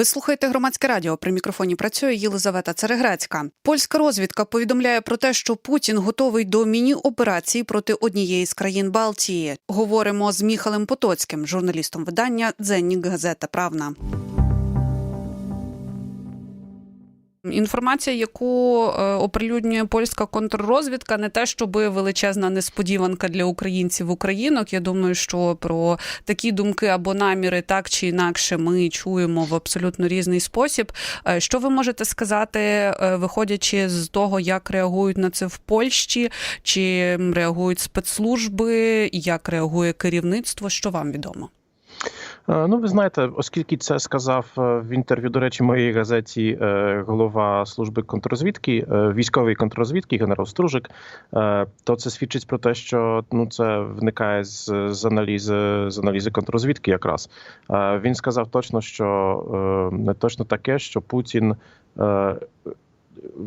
Ви слухаєте громадське радіо. При мікрофоні працює Єлизавета Цереграцька. Польська розвідка повідомляє про те, що Путін готовий до міні-операції проти однієї з країн Балтії. Говоримо з Міхалем Потоцьким, журналістом видання Дзеннік Газета Правна. Інформація, яку е, оприлюднює польська контррозвідка, не те, щоб величезна несподіванка для українців українок. Я думаю, що про такі думки або наміри так чи інакше ми чуємо в абсолютно різний спосіб. Е, Що ви можете сказати, е, виходячи з того, як реагують на це в Польщі, чи реагують спецслужби, як реагує керівництво? Що вам відомо? Е, Ну, ви знаєте, оскільки це сказав е, в інтерв'ю, до речі, моїй газеті е, голова служби контррозвідки, військової контррозвідки, генерал Стружик, то це свідчить про те, що ну це виникає з, з аналізи з аналізи контррозвідки. Якраз він сказав точно, що не точно таке, що Путін.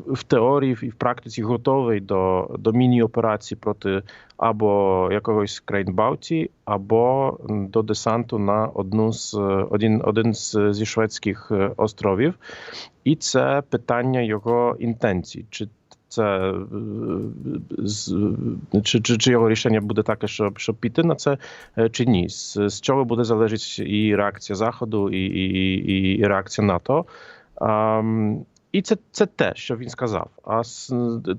В теорії і в практиці готовий до, до міні-операції проти або якогось країн Балтії, або до десанту на одну з один, один з зі шведських е, островів, і це питання його інтенцій. Чи це е, чи, чи, чи його рішення буде таке, щоб, щоб піти на це, е, чи ні? З, з чого буде залежати і реакція Заходу, і, і, і, і реакція НАТО. Um, і це це те, що він сказав. А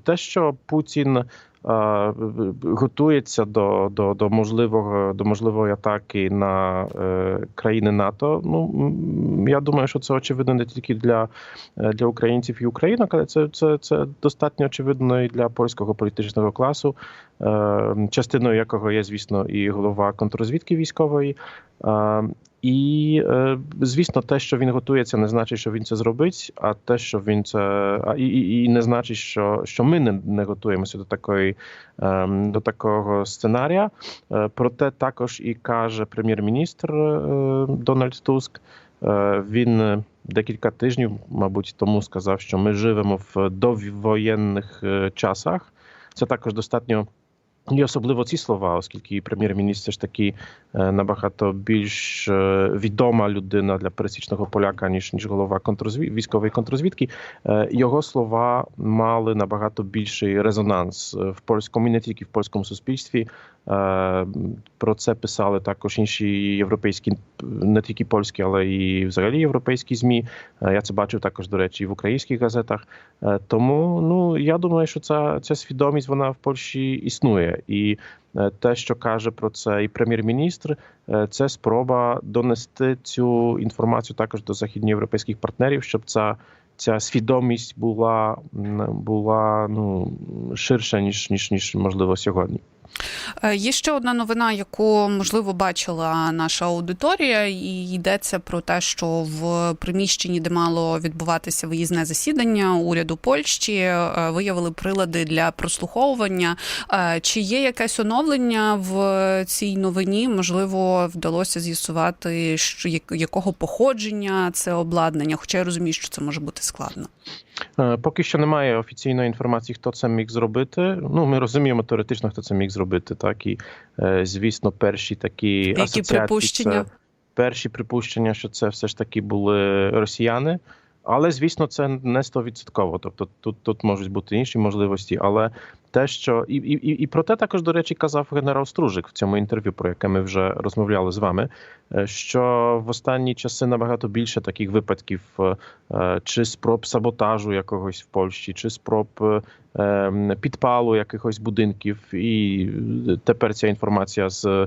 те, що Путін е, готується до до, до можливого до можливої атаки на е, країни НАТО. Ну я думаю, що це очевидно не тільки для для українців і українок, але це це, це достатньо очевидно і для польського політичного класу, е, частиною якого є, звісно, і голова контррозвідки військової. Е, і звісно, те, що він готується, не значить, що він це зробить. А те, що він це а і, і, не значить, що що ми не, не готуємося до такої до такого сценарія. Проте також і каже прем'єр-міністр Дональд Туск. Він декілька тижнів, мабуть, тому сказав, що ми живемо в довоєнних часах. Це також достатньо. І особливо ці слова, оскільки прем'єр-міністр ж таки набагато більш відома людина для пересічного поляка, ніж ніж голова контррозвід... військової контррозвідки, його слова мали набагато більший резонанс в польському і не тільки в польському суспільстві. Про це писали також інші європейські, не тільки польські, але і взагалі європейські змі. Я це бачив також, до речі, в українських газетах. Тому ну я думаю, що ця, ця свідомість вона в Польщі існує. І те, що каже про це і прем'єр-міністр, це спроба донести цю інформацію також до західноєвропейських партнерів, щоб ця. Ця свідомість була була ну ширша ніж ніж ніж можливо сьогодні. Є ще одна новина, яку можливо бачила наша аудиторія, і йдеться про те, що в приміщенні, де мало відбуватися виїзне засідання уряду Польщі, виявили прилади для прослуховування. Чи є якесь оновлення в цій новині? Можливо, вдалося з'ясувати, що якого походження це обладнання? Хоча я розумію, що це може бути складно. Поки що немає офіційної інформації, хто це міг зробити. Ну, ми розуміємо теоретично, хто це міг зробити. Так і звісно, перші такі Які асоціації припущення? Це перші припущення, що це все ж таки були росіяни. Але звісно, це не стовідсотково. Тобто тут тут можуть бути інші можливості. Але те, що і і, і про те також, до речі, казав генерал Стружик в цьому інтерв'ю, про яке ми вже розмовляли з вами. Що в останні часи набагато більше таких випадків, чи спроб саботажу якогось в Польщі, чи спроб підпалу якихось будинків. І тепер ця інформація з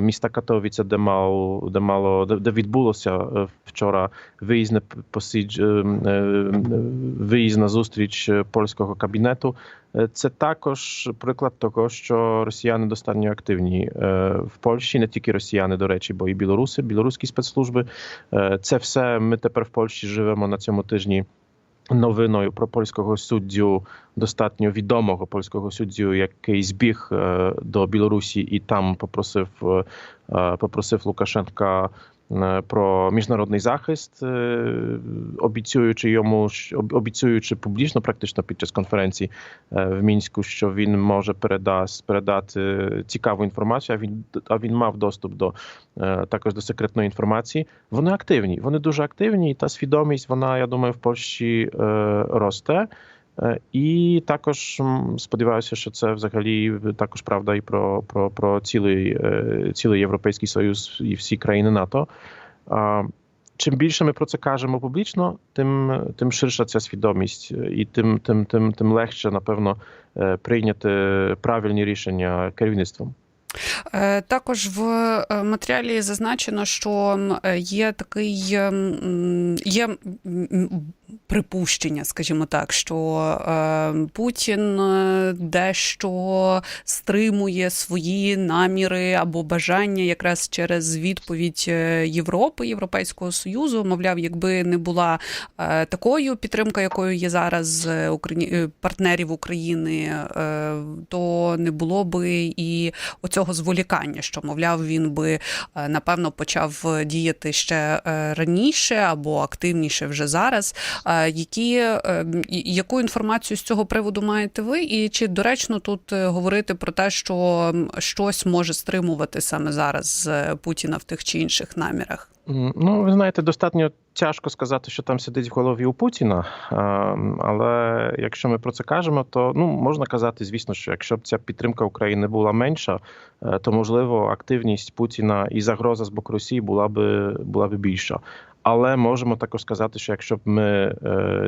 міста Катовіця, де мало де мало де відбулося вчора виїзне посидж, виїзна зустріч польського кабінету. Це також приклад того, що росіяни достатньо активні в Польщі, не тільки росіяни, до речі, бо і білоруси, білоруські спецслужби. Це все ми тепер в Польщі живемо на цьому тижні. Новиною про польського суддю, достатньо відомого польського суддю, який збіг до Білорусі і там попросив попросив Лукашенка е, про міжнародний захист, е, обіцюючи йому обіцюючи публічно, практично під час конференції е, в мінську, що він може передасть передати цікаву інформацію. А він а він мав доступ до е, також до секретної інформації. Вони активні, вони дуже активні, і та свідомість, вона, я думаю, в Польщі е, росте. Е, І також сподіваюся, що це взагалі також правда і про, про, про цілий, е, цілий Європейський Союз і всі країни НАТО. Чим більше ми про це кажемо публічно, тим, тим ширша ця свідомість, е, і тим, тим, тим, тим легше, напевно, прийняти правильні рішення керівництвом. Також в матеріалі зазначено, що є такий є припущення, скажімо так, що е, Путін е, дещо стримує свої наміри або бажання якраз через відповідь е, Європи, Європейського Союзу. Мовляв, якби не була е, такою підтримкою, якою є зараз е, партнерів України, е, то не було би і оцього зволікання, що мовляв, він би напевно почав діяти ще раніше або активніше вже зараз. Які е, яку інформацію з цього приводу маєте ви? І чи доречно тут е, говорити про те, що щось може стримувати саме зараз е, Путіна в тих чи інших намірах? Ну, ви знаєте, достатньо тяжко сказати, що там сидить в голові у Путіна. Але якщо ми про це кажемо, то ну можна казати, звісно, що якщо б ця підтримка України була менша, е, то можливо активність Путіна і загроза з боку Росії була би була би більша. Але можемо також сказати, що якщо б ми е,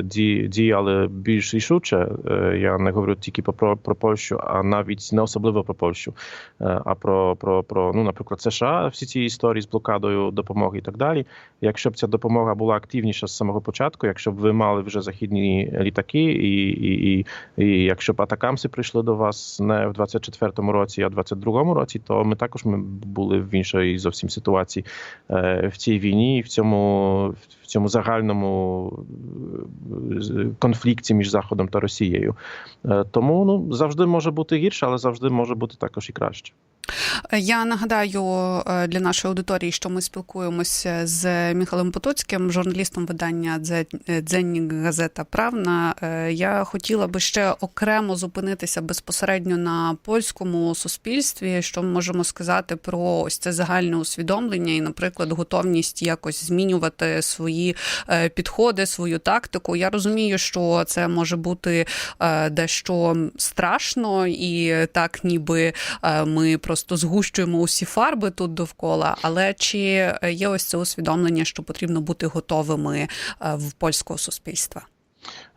ді- діяли більш рішуче, е, я не говорю тільки про, про Польщу, а навіть не особливо про Польщу, е, а про, про, про ну, наприклад, США, всі ці історії з блокадою допомоги і так далі. Якщо б ця допомога була активніша з самого початку, якщо б ви мали вже західні літаки, і, і, і, і якщо б атакамси прийшли до вас не в 24-му році, а в 22-му році, то ми також ми були в іншій зовсім ситуації в цій війні, і в цьому в цьому загальному е, конфлікті між Заходом та Росією. Е, Тому ну завжди може бути гірше, але завжди може бути також і краще. Я нагадаю е, для нашої аудиторії, що ми спілкуємося з Михайлом Потоцьким, журналістом видання «Дзе- Дзеннік Газета Правна. Е, Я хотіла би ще окремо зупинитися безпосередньо на польському суспільстві. Що ми можемо сказати про ось це загальне усвідомлення і, наприклад, готовність якось змінювати свої е, підходи, свою тактику. Я розумію, що це може бути е, дещо страшно, і так, ніби е, ми просто згущуємо усі фарби тут довкола. Але чи є ось це усвідомлення, що потрібно бути готовими е, в польського суспільства?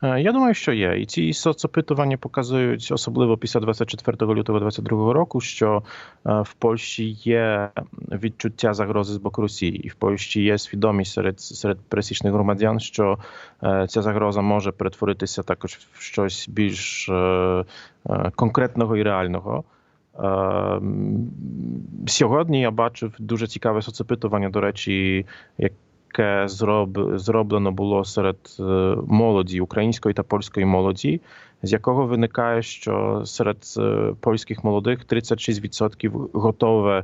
Е, Я думаю, що є. І ці соцопитування показують, особливо після 24 лютого 2022 року, що е, в Польщі є відчуття загрози з боку Росії, і в Польщі є свідомість серед серед пересічних громадян, що е, ця загроза може перетворитися також в щось більш е, е, конкретного і реального. Е, м, Сьогодні я бачив дуже цікаве соцопитування, до речі, яке зроб, зроблено було серед е, молоді, української та польської молоді, з якого виникає, що серед е, польських молодих 36% готове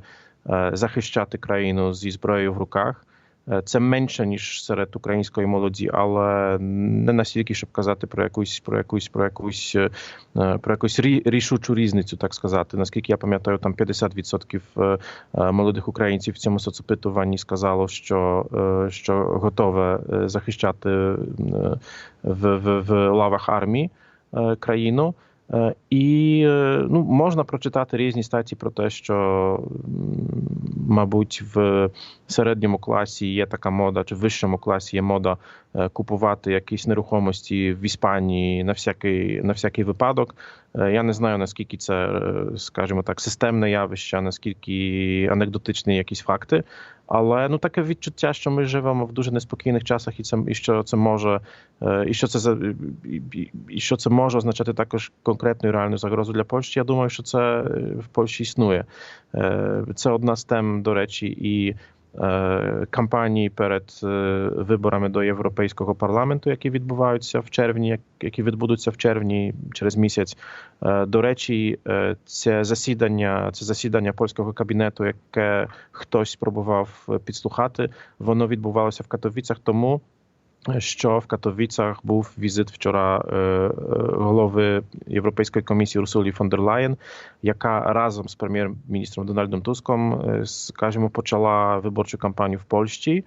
е, захищати країну зі зброєю в руках. Е, Це менше ніж серед української молоді, але не настільки, щоб казати про якусь про якусь про якусь е, про якусь рі- рішучу різницю, так сказати. Наскільки я пам'ятаю, там 50% е, е, молодих українців в цьому соцопитуванні сказало, що, е, що готове е, захищати е, в, в, в лавах армії е, країну. Е, І е, ну, можна прочитати різні статті про те, що, мабуть, в середньому класі є така мода, чи в вищому класі є мода е, купувати якісь нерухомості в Іспанії на всякий, на всякий випадок. Е, Я не знаю, наскільки це, е, скажімо так, системне явище, наскільки анекдотичні якісь факти. Але ну таке відчуття, що ми живемо в дуже неспокійних часах, і це і що це може, е, і що це і, що це може означати також конкретну і реальну загрозу для Польщі. Я думаю, що це в Польщі існує. Це одна з тем, до речі, і кампанії перед е, виборами до Європейського парламенту, які відбуваються в червні, які відбудуться в червні через місяць. Е, До речі, е, це засідання, це засідання польського кабінету, яке хтось спробував е, підслухати. Воно відбувалося в Катовіцях тому. Що в Катовіцях був візит вчора е, е, голови Європейської комісії Урсулі фон дер Лаєн, яка разом з прем'єр-міністром Дональдом Туском, е, скажімо, почала виборчу кампанію в Польщі.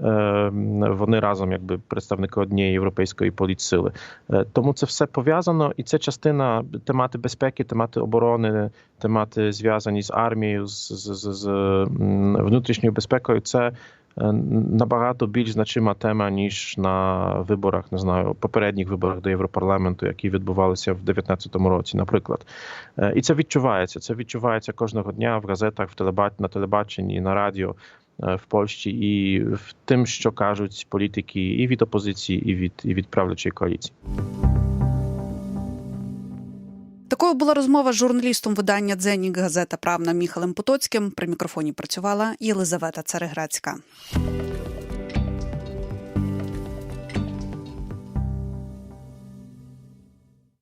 Е, Вони разом, якби представники однієї європейської політсили. Е, Тому це все пов'язано, і це частина темати безпеки, темати оборони, темати зв'язані з армією, з, з, з, з м, внутрішньою безпекою. Це е, набагато більш значима тема ніж на виборах, не знаю, попередніх виборах до Європарламенту, які відбувалися в 2019 році, наприклад. Е, І це відчувається. Це відчувається кожного дня в газетах, в телеба... на телебаченні, на радіо е, в Польщі, і в тим, що кажуть політики і від опозиції, і від, і від правлячої коаліції. Такою була розмова з журналістом видання Дзенік газета Правна Міхалем Потоцьким. При мікрофоні працювала Єлизавета Цареградська.